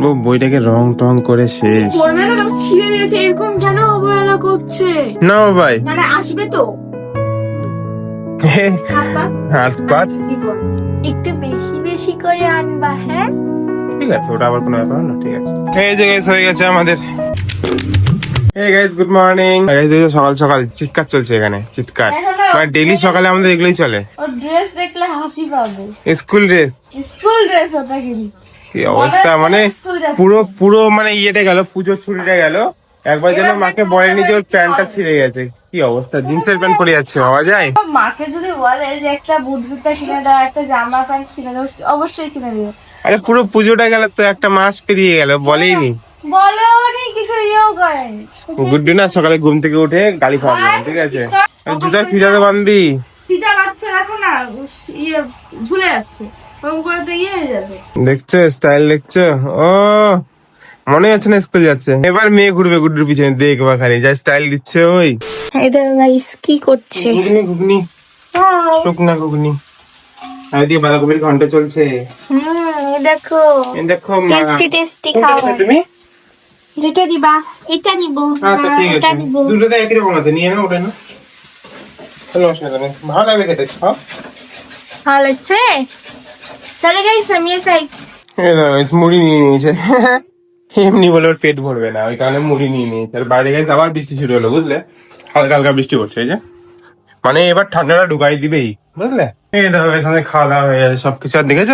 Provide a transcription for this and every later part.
ও বইটাকে রং টং করে শেষ। না তারপর ছিঁড়ে দিয়েছে এরকম কেন অবহেলা করছে? না ভাই। মানে আসবে তো। হাত পাত একটু বেশি বেশি করে আনবা হ্যাঁ? ঠিক আছে ওটা আবার কোনো ব্যাপার না ঠিক আছে। এই যে গাইস হয়ে গেছে আমাদের। এই গাইস গুড মর্নিং সকাল সকাল চিৎকার চলছে এখানে চিৎকার। মানে ডেইলি সকালে আমাদের এগুলোই চলে। ড্রেস দেখলে হাসি পাবে। স্কুল ড্রেস স্কুল ড্রেস ওটা কিন্তু। কি অবস্থা? মানে পুরো পুরো মানে ইয়েটা গেল পুজোর ছুটিটা গেল। একবার যেন মাকে বলেনি যে ওর প্যান্টটা ছিঁড়ে গেছে। কি অবস্থা? জিন্সের প্যান্ট পরে যাচ্ছে পাওয়া যায়। মাকে যদি বলে যে একটা বুট জুতা কিনে দাও একটা জামা প্যান্ট কিনে দাও অবশ্যই কিনে দেবো। আরে পুরো পুজোটা গেল তো একটা মাস পেরিয়ে গেল বলেই নি বলো নি কিছু ইয়েও করেনি। গুড্ডু না সকালে ঘুম থেকে উঠে গালি খাওয়া ঠিক আছে। আর জুতার ফিজাতে বান্ধবি পিতা বাচ্চা দেখো না ইয়ে ঝুলে যাচ্ছে। ওরকম করে তো ইয়ে হয়ে যাবে। দেখছ স্টাইল দেখছ? ও মনে হচ্ছে না স্কুল যাচ্ছে? এবার মেয়ে ঘুরবে গুড্ডুর পিছনে দেখবা খালি যা স্টাইল দিচ্ছে ওই। এটা গাইস কি করছে? ঘুগনি ঘুগনি। শুকনা ঘুগনি। আর দিয়ে বাঁধাকপির ঘণ্টা চলছে। হুম দেখো। দেখো টেস্টি টেস্টি খাও। তুমি? যেটা দিবা এটা নিব। আচ্ছা একই রকম আছে নিয়ে নাও ওটা না। কোনো অসুবিধা নেই ভালো লাগবে খেতে খাও। ভালো লাগছে? তাহলে গাইস আমি এই মুড়ি নিয়ে নিয়েছে। এমনি বলে ওর পেট ভরবে না, ওই কারণে মুড়ি নিয়ে নিয়েছে। আর বাইরে গেছে আবার বৃষ্টি শুরু হলো, বুঝলে? হালকা হালকা বৃষ্টি পড়ছে, এই যে। মানে এবার ঠান্ডাটা ঢুকাই দিবেই, বুঝলে? এই এর সঙ্গে খাওয়া দাওয়া হয়ে গেছে, সবকিছু আর দেখেছ?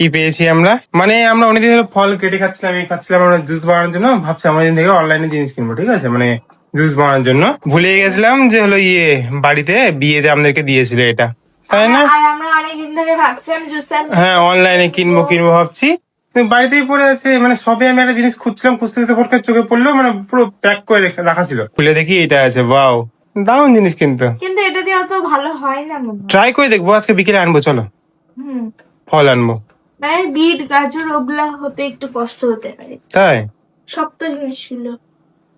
কি পেয়েছি আমরা? মানে আমরা অনেকদিন ধরে ফল কেটে খাচ্ছিলাম, এই খাচ্ছিলাম, আমরা জুস বানানোর জন্য। ভাবছি আমার দিন থেকে অনলাইনে জিনিস কিনবো, ঠিক আছে? মানে জুস বানানোর জন্য। ভুলে গেছিলাম যে হলো ইয়ে বাড়িতে বিয়েতে আমাদেরকে দিয়েছিল এটা। তাই না? আর আমরা অনেকদিন ধরে ভাবছিলাম জুসান হ্যাঁ অনলাইনে কিনবো কিনবো ভাবছি। বাড়িতেই পড়ে আছে মানে সবে আমি একটা জিনিস খুঁজছিলাম খুঁজতে খুঁজতে ফটকে চোখে পড়ল মানে পুরো প্যাক করে রাখা ছিল। খুলে দেখি এটা আছে বাও দারুণ জিনিস কিন্তু। কিন্তু এটা দিয়ে অত ভালো হয় না ট্রাই করে দেখব আজকে বিকেলে আনব চলো। ফল আনব। মানে বিট গাজর ওগুলা হতে একটু কষ্ট হতে পারে। তাই? শক্ত জিনিস ছিল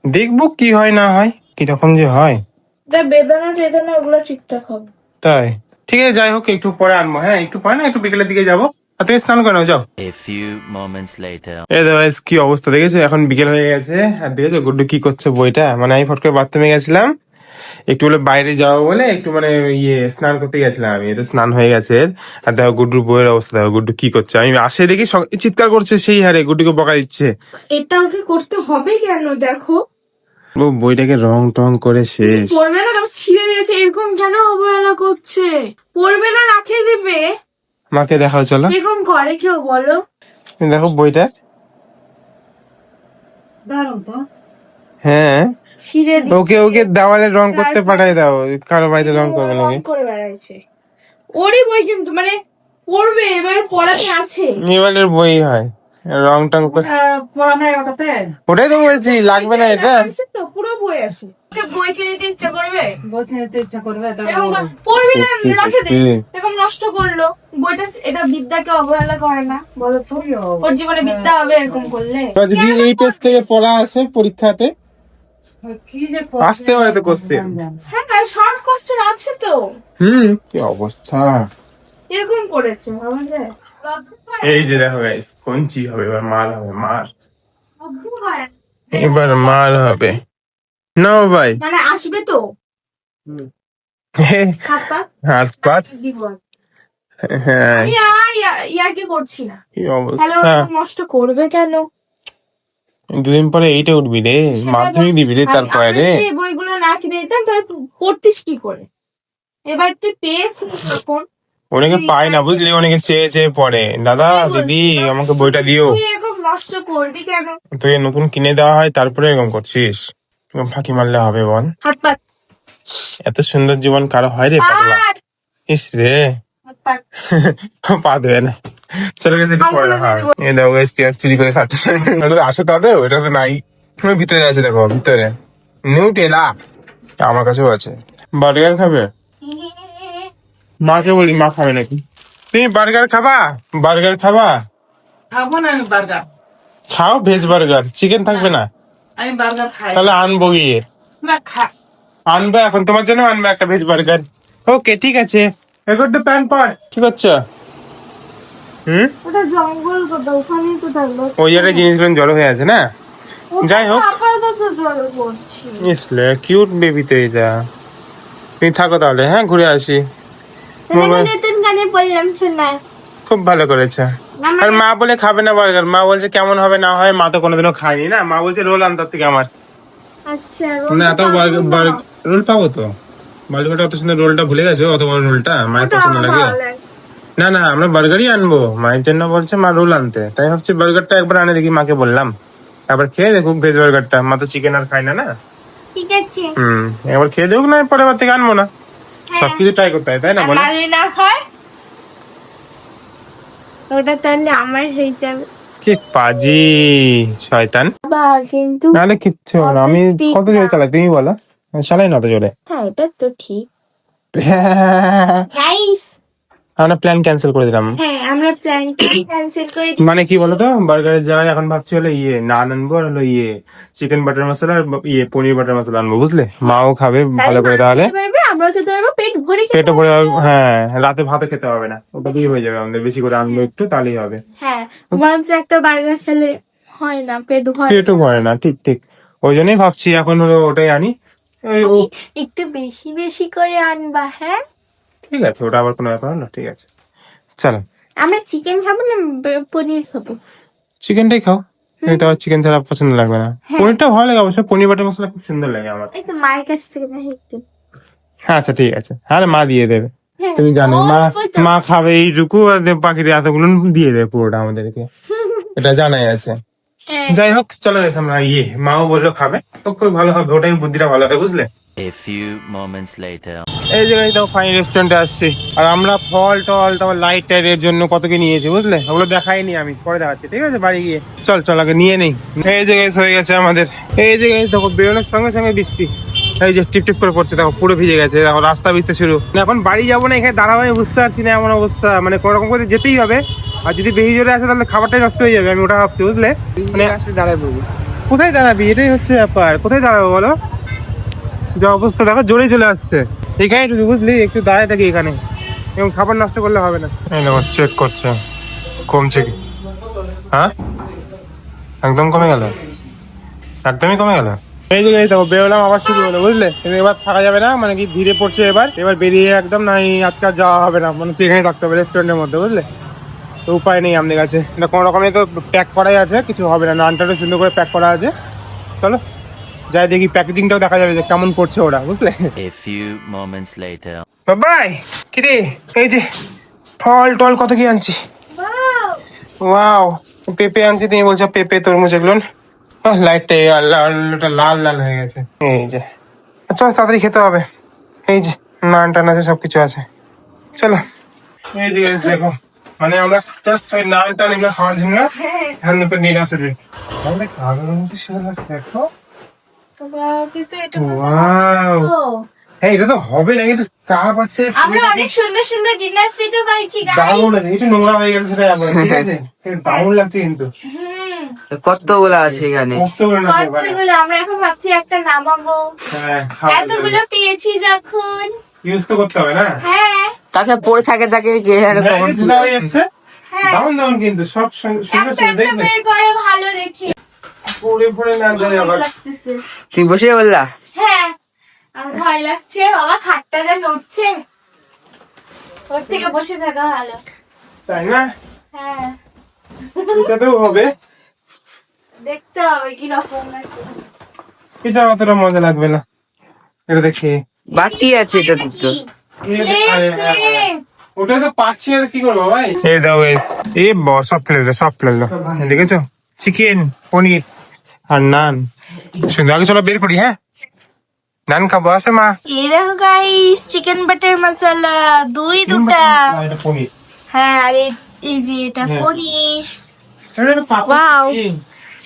দেখব কি হয় না হয় কীরকম যে হয়। বেদনা বেদনা ওগুলো ঠিকঠাক হবে। তাই? ঠিক আছে যাই হোক একটু পরে আনব। হ্যাঁ একটু পরে না একটু বিকেলের দিকে যাব। আর তুমি স্নান করে নাও, যাও। A few moments later. এই দেখো কি অবস্থা দেখেছ? এখন বিকেল হয়ে গেছে। আর দেখেছ গুড্ডু কি করছে বইটা? মানে আমি ফট করে বাথরুমে গেছিলাম। একটু বলে বাইরে যাওয়া বলে একটু মানে ইয়ে স্নান করতে গেছিলাম আমি। তো স্নান হয়ে গেছে। আর দেখো গুড্ডুর বইয়ের অবস্থা দেখো গুড্ডু কি করছে? আমি আসে দেখি চিৎকার করছে সেই হারে গুড্ডুকে বকা দিচ্ছে। এটা ওকে করতে হবে কেন? দেখো। ও বইটাকে রং টং করে শেষ। পড়বে না তারপর ছিঁড়ে দিয়েছে এরকম কেন অবহেলা করছে? পড়বে না রাখে দেবে। মাকে দেখাও চলো। এরকম করে কেউ বলো। দেখো বইটা। হ্যাঁ। ছিঁড়ে দিচ্ছে। ওকে ওকে দেওয়ালে রং করতে পাঠাই দাও। কারও বাড়িতে রং করবে নাকি করে বেড়াইছে। ওরই বই কিন্তু মানে পড়বে এবার পড়াতে আছে। নিবালের বই হয়। রং টং করে। পড়া নাই ওটাতে? ওটাই তো বলছি লাগবে না এটা? তো পুরো বই আছে। বই কিনে ইচ্ছা করবে? বই কিনতে ইচ্ছা করবে এটা এরকম বা- পড়বি না রাখে দে। সত্যি। নষ্ট করল। বইটা এটা বিদ্যাকে অবহেলা করে না। বলো তো। ওর জীবনে বিদ্যা হবে এরকম করলে। যদি এই পেজ থেকে পড়া আসে পরীক্ষাতে? আসতে পারে তো কোশ্চেন হ্যাঁ শর্ট কোশ্চেন আছে তো। হুম কি অবস্থা? এরকম করেছে যায়। এই যে দেখো গাইস কঞ্চি হবে এবার মাল হবে মাল। এবার মাল হবে। না ভাই। মানে আসবে তো। হাত পাত হ্যাঁ। আমি আর করছি না। কি অবস্থা? নষ্ট করবে কেন? দুদিন পরে এইটা উঠবি রে মাধ্যমিক দিবি রে আমি- তারপরে রে। বইগুলো না কিনে দিতাম তাহলে তুই পড়তিস কি করে? এবার তুই পেয়েছিস তখন অনেকে পায় না বুঝলি? অনেকে চেয়ে চেয়ে পড়ে। দাদা দিদি আমাকে বইটা দিও। তুই নষ্ট করবি কেন? তোকে নতুন কিনে দেওয়া হয় তারপরে এরকম করছিস? এরকম ফাঁকি মারলে হবে বল। এত সুন্দর জীবন কারও হয় রে পাগলা? ইস রে। পা দেবে না। চলে গেছে একটু পরে দেখা হবে। দেখো গাইস পেঁয়াজ চুরি করে খাচ্ছে। ওটা তো আসো তাদের ওটা তো নাই। ভিতরে আছে দেখো ভিতরে। নিউটেলা। আমার কাছেও আছে। বার্গার খাবে? মাকে বলি মা খাবে নাকি? তুমি বার্গার খাবা? বার্গার খাবা? খাব না আমি বার্গার। খাও ভেজ বার্গার চিকেন থাকবে না। আমি বার্গার খাই। তাহলে আনব গিয়ে। না খা। আনব এখন তোমার জন্য আনব একটা ভেজ বার্গার। ওকে ঠিক আছে। এখন তো প্যান পর। কি করছ? হুম? ওটা জঙ্গল কোথাও ওখানেই তো থাকল ওই জড়ো হয়ে আছে না? যাই হোক। ইসলে কিউট বেবি তো এটা। তুমি থাকো তাহলে হ্যাঁ? ঘুরে আসি। নতুন গানে বললাম শোনায় খুব ভালো করেছে। আর মা বলে খাবে না বার্গার। মা বলছে কেমন হবে না হয় মা তো কোনোদিনও খায়নি না। মা বলছে রোল আনতার থেকে আমার। আচ্ছা না রোল পাবো তো। বার্গারটা অত সুন্দর রোলটা ভুলে গেছো? অত বড় রোলটা? মায়ের পছন্দ লাগে? না না আমরা বার্গারই আনব। মায়ের জন্য বলছে মা রোল আনতে। তাই ভাবছি বার্গারটা একবার আনে দেখি মাকে বললাম। তারপর খেয়ে দেখুক ভেজ বার্গারটা। মা তো চিকেন আর খায় না না? ঠিক আছে। হুম একবার খেয়ে দেখুক না পরের বার থেকে আনব না। সবকিছু ট্রাই করতে হয় তাই না বলো? যদি না হয়? ওটা তাহলে আমার হয়ে যাবে। কি পাজি শয়তান। বা কিন্তু নাহলে কিচ্ছু না আমি কত জোরে চালাই তুমি বলো। চালাই না তো জোরে। হ্যাঁ এটা তো ঠিক। গাইস আমরা প্ল্যান ক্যান্সেল করে দিলাম। হ্যাঁ আমরা প্ল্যানটা ক্যান্সেল করে মানে কি বলতো? বার্গারের জায়গায় এখন ভাবছি হলো ইয়ে নান আনব আর হলো ইয়ে চিকেন বাটার মশলা আর ইয়ে পনির বাটার মশলা আনব বুঝলে? মাও খাবে ভালো করে তাহলে। আমরা খেতে পারব পেট ভরে খেতে ভরে হ্যাঁ রাতে ভাতে খেতে হবে না ওটা দিয়ে হয়ে যাবে আমাদের বেশি করে আনব একটু তাহলেই হবে। হ্যাঁ বরঞ্চ একটা বার্গার খেলে হয় না পেট ভরে পেটও ভরে না ঠিক ঠিক। ওই জন্যই ভাবছি এখন হলো ওটাই আনি। একটু বেশি বেশি করে আনবা হ্যাঁ? ঠিক আছে ওটা আবার কোনো ব্যাপার না ঠিক আছে। চলো। আমরা চিকেন খাব না পনির খাব? চিকেনটাই খাও। আমি তো চিকেন ছাড়া পছন্দ লাগবে না। পনিরটা ভালো লাগে অবশ্য পনির বাটার মশলা খুব সুন্দর লাগে আমার। এই তো মায়ের কাছ থেকে না একটু। আচ্ছা ঠিক আছে। আরে মা দিয়ে দেবে। হ্যাঁ, তুমি জানো মা মা খাবে এইটুকু আর দে- বাকির এতগুলো দিয়ে দেবে পুরোটা আমাদেরকে। এটা জানাই আছে। হ্যাঁ। যাই হোক চলে গেছে আমরা ইয়ে মাও বলল খাবে। তো খুব ভালো হবে ওটাই বুদ্ধিটা ভালো হবে বুঝলে? A few moments later. এই জায়গায় তো ফাইন রেস্টুরেন্টে আসছি। আর আমরা ফল টল, তারপর লাইট টাইট এর জন্য কত কি নিয়েছি, বুঝলে? ওগুলো দেখাইনি আমি, পরে দেখাচ্ছি, ঠিক আছে? বাড়ি গিয়ে। চল চল, আগে নিয়ে নেই। এই জায়গায় হয়ে গেছে আমাদের। এই জায়গায় দেখো, বেরোনোর সঙ্গে সঙ্গে বৃষ্টি। এই যে টিপ টিপ করে পড়ছে, দেখো, পুরো ভিজে গেছে। দেখো, রাস্তা ভিজতে শুরু। না, এখন বাড়ি যাব না, এখানে দাঁড়াবো বুঝতে পারছি না এমন অবস্থা। মানে কোনো রকম করে যেতেই হবে। আর যদি বেশি জোরে আসে, তাহলে খাবারটাই নষ্ট হয়ে যাবে, আমি ওটা ভাবছি, বুঝলে? মানে কোথায় দাঁড়াবি? এটাই হচ্ছে ব্যাপার। কোথায় দাঁড়াবো বলো? যা অবস্থা, দেখো, জোরে চলে আসছে। এখানে একটু বুঝলি? একটু দাঁড়ায় থাকি এখানে। এবং খাবার নষ্ট করলে হবে না। এই দেখো চেক করছে। কমছে কি? হ্যাঁ? একদম কমে গেল? একদমই কমে গেল? এই যে এই দেখো বেরোলাম আবার শুরু হলো বুঝলে? এবার থাকা যাবে না মানে কি ধীরে পড়ছে এবার। এবার বেরিয়ে একদম না এই আজকে যাওয়া হবে না। মানে এখানে থাকতে হবে রেস্টুরেন্টের মধ্যে বুঝলে? তো উপায় নেই আমাদের কাছে। এটা কোনো রকমে তো প্যাক করাই আছে কিছু হবে না। নানটাটা সুন্দর করে প্যাক করা আছে। চলো। যাই দেখি প্যাকেজিংটাও দেখা যাবে যে কেমন করছে ওরা বুঝলে? A few moments later. বাবাই কিরে এই যে ফল টল কত কি আনছি? ওয়াও পেঁপে আনছি তুমি বলছো পেঁপে তরমুজ এগুলো লাইটটা লাল লাল হয়ে গেছে। এই যে। চল তাড়াতাড়ি খেতে হবে। এই যে নান টান আছে সবকিছু আছে। চলো। এই যে guys দেখো। মানে আমরা জাস্ট ওই নান টান এগুলো খাওয়ার জন্য হ্যান্ড উপর নিয়ে আসে আমাদের কাগজের মধ্যে শিয়াল আছে দেখো। কিন্তু এটা হ্যাঁ এটা তো হবে না কিন্তু কাপ আছে আমরা অনেক সুন্দর সুন্দর ডিনার সেটও পাইছি দারুণ গাইস আছে একটু নোংরা হয়ে গেছে সেটা আবার ঠিক আছে? কিন্তু দারুণ লাগছে কিন্তু। কতগুলো আছে এখানে? মস্ত করে না এবারে কতগুলো? আমরা এখন ভাবছি একটা নামাবো। হ্যাঁ এতগুলো পেয়েছি যখন। ইউজ তো করতে হবে না? হ্যাঁ। তাছাড়া পড়ে থাকে থাকে কে জানে হ্যাঁ, দারুণ দারুণ কিন্তু সব সুন্দর সুন্দর দেখবে। ভালো দেখি। পড়ে পড়ে না যায় আবার। তুমি বসে বললা? হ্যাঁ আমার ভয় লাগছে বাবা খাটটা যা নড়ছে। ওর থেকে বসে থাকা ভালো। তাই না? হ্যাঁ। এটাতেও হবে। দেখতে হবে কি। রকম। এটা অতটা মজা লাগবে না। এটা দেখি। বাটি আছে এটা তো। ওটা তো পাচ্ছি না কি করব ভাই? এই দাও এ সব ফেলে দিলো সব ফেলে দিলো দেখেছ? চিকেন পনির। আর নান। সুন্দর আগে চলো বের করি হ্যাঁ? নান খাব আসে মা? এই দেখো গাইস চিকেন বাটার মশলা দুই দুটা। হ্যাঁ আর এই- এই যে এটা পনির। এটা একটা পাপড়। Wow. এই,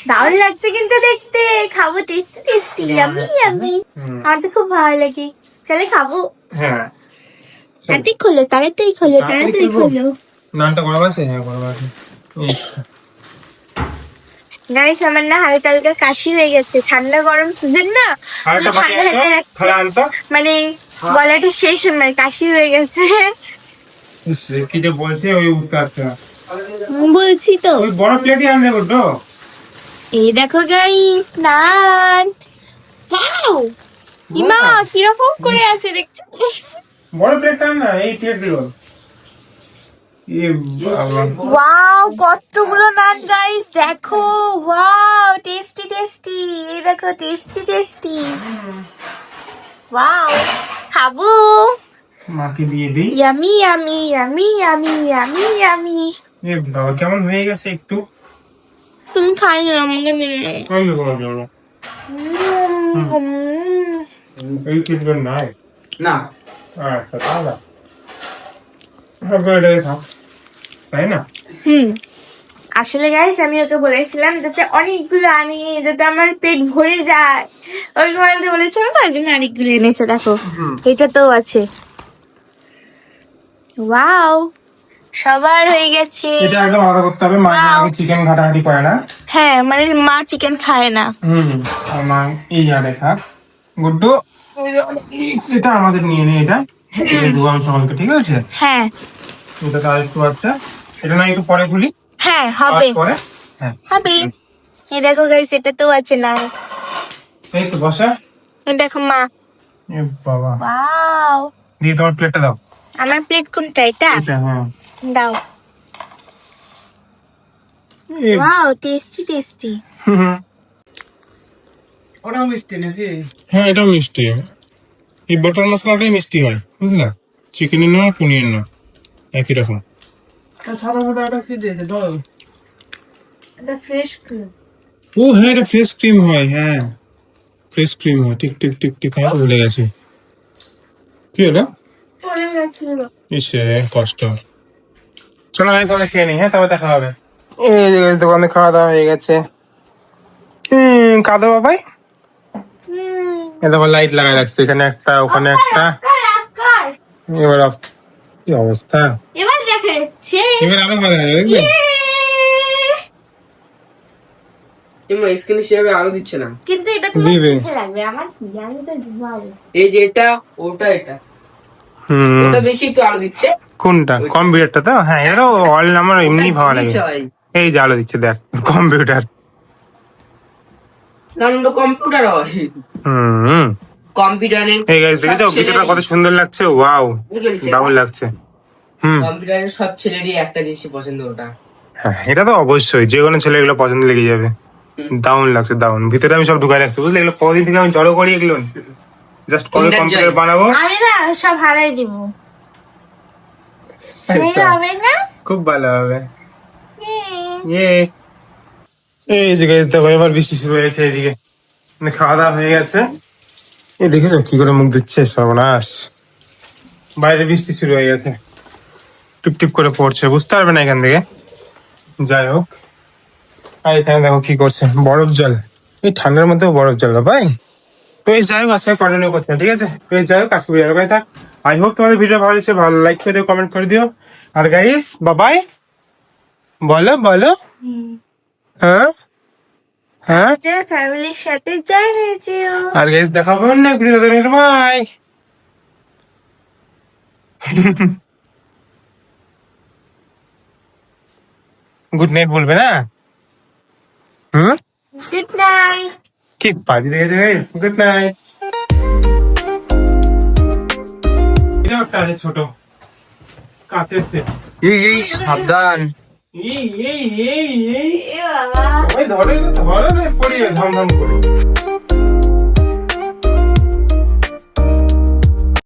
দারুণ লাগছে কিন্তু দেখতে। খাব টেস্টি টেস্টি আমি আমি আমার তো খুব ভালো লাগে। চলে খাব। হ্যাঁ। তাড়াতাড়ি খোলো তাড়াতাড়ি খোলো তাড়াতাড়ি খোলো। নানটা গরম আছে? হ্যাঁ গরম আছে। গাইস আমার না হালকা হালকা কাশি হয়ে গেছে ঠান্ডা গরম সিজন না? আনতো মানে গলাটা শেষ আমার কাশি হয়ে গেছে। কি যে বলছে ওই বলছি তো। ওই বড় প্লেটই আনবে গুড্ডু এই দেখো গাইস স্নান ওয়াও ইমা কীরকম করে আছে দেখছ? বড় প্লেটটা আন না এই প্লেটগুলো এ বাবা ওয়াও কতগুলো নান গাইস দেখো। ওয়াও টেস্টি টেস্টি এই দেখো টেস্টি টেস্টি ওয়াও খাব মাকে দিয়ে দিই। Yummy yummy yummy yummy yummy yummy এ বাবা কেমন হয়ে গেছে একটু? তুমি খাই না আমাকে দিন দেখো ওই দেখো। এই প্লেটগুলো নাই। না। আচ্ছা তাহলে। এবার এটাকে খাও। তাই না? হুম। আসলে গাইস আমি ওকে বলেছিলাম যাতে অনেকগুলো আনি যাতে আমার পেট ভরে যায়। ওরকম বলেছিলাম তো ওই জন্য অনেকগুলো এনেছে দেখো। এটা তো আছে। ওয়াও সবার হয়ে গেছে। এটা একদম আলাদা করতে হবে মা আগে চিকেন ঘাটাঘাটি করে না। হ্যাঁ মানে মা চিকেন খায় না। হুম মা এই খাক গুড্ডু এটা আমাদের নিয়ে নে এটা। ঠিক আছে? হ্যাঁ। এটা তো আরেকটু আছে। এটা না একটু পরে খুলি? হ্যাঁ হবে। পরে? হ্যাঁ। হবে। এই দেখো গাইস এটা তো আছে না। এই তো বসা। দেখো মা। এ বাবা। ওয়াও দিয়ে তোমার প্লেটটা দাও। আমার প্লেট কোনটা এটা? এটা হ্যাঁ। দাও। ওয়াও টেস্টি টেস্টি হুম, হুম। ওটাও মিষ্টি নাকি? হ্যাঁ এটাও মিষ্টি। এই বাটার মশলাটাই মিষ্টি হয় বুঝলা? চিকেনের না পনির না। একই রকম। সাদা সাদা একটা কি দিয়েছে? ধরো এটা ফ্রেশ ক্রিম ও হ্যাঁ এটা ফ্রেশ ক্রিম হয় হ্যাঁ। ফ্রেশ ক্রিম হয় ঠিক ঠিক ঠিক ঠিক হ্যাঁ ভুলে গেছি। কি হলো? পড়ে ইসে কষ্ট। চলো আমি সবাই খেয়ে নিই হ্যাঁ তবে দেখা হবে। এই যে দোকানে খাওয়া দাওয়া হয়ে গেছে। হুম কাদো বাবাই? এ দেখো লাইট লাগাই রাখছে এখানে একটা ওখানে একটা। এবার কি অবস্থা? এবার এবার আরও দেখবে এমা স্ক্রিনে সেভাবে আলো দিচ্ছে না কিন্তু এটা তোমার চোখে লাগবে আমার আমি তো ঘুমাবো এই যে এটা ওটা এটা হুম ওটা বেশি একটু আলো দিচ্ছে কোনটা কম্পিউটারটা তো হ্যাঁ এটাও অল আমার এমনি ভালো লাগে এই যে আলো দিচ্ছে দেখ কম্পিউটার না ওটা কম্পিউটার হয় হুম কম্পিউটারের এই গাইস দেখেছ ভিতরটা কত সুন্দর লাগছে ওয়াও দারুণ লাগছে কম্পিউটারের সব ছেলেরই একটা জিনিস পছন্দ ওটা। হ্যাঁ এটা তো অবশ্যই যে কোনো ছেলে এগুলো পছন্দ লেগে যাবে। দারুণ লাগছে দারুণ। ভিতরে আমি সব ঢুকাই রাখছি বুঝলে? এগুলো কদিন থেকে আমি জড়ো করি এগুলো জাস্ট কবে কম্পিউটার বানাবো। আমি না সব হারাই দিব। হবে না? খুব ভালো হবে। ইয়ে এই যে গাইস দেখো এবার বৃষ্টি শুরু হয়েছে এদিকে। মানে খাওয়া দাওয়া হয়ে গেছে। এই দেখেছ কি করে মুখ দিচ্ছে সর্বনাশ। বাইরে বৃষ্টি শুরু হয়ে গেছে। টিপ টিপ করে পড়ছে বুঝতে পারবে না এখান থেকে? যাই হোক। আর এখানে দেখো কি করছে বরফ জল। এই ঠান্ডার মধ্যেও বরফ জল ভাই। তো এই যাই হোক আজকে কন্টিনিউ করছে ঠিক আছে? তো এই যাই হোক আজকে ভিডিও দেখাই থাক আই হোপ তোমাদের ভিডিও ভালো লাগছে ভালো লাইক করে দিও কমেন্ট করে দিও। আর গাইস বাবাই বলো বলো। হ্যাঁ? হ্যাঁ? ফ্যামিলির সাথে জয়েন হয়েছে আর গাইস দেখাবো না ভিডিও দেখার গুড নাইট বলবে না? হুম? গুড নাইট কি পার্টি দেখেছে গাইস গুড নাইট এটা একটা আছে ছোট। কাচের সে এই এই সাবধান। এই এই এই এই। বাবা। ওই ধরে ধরে পড়িয়ে ধম ধম করে।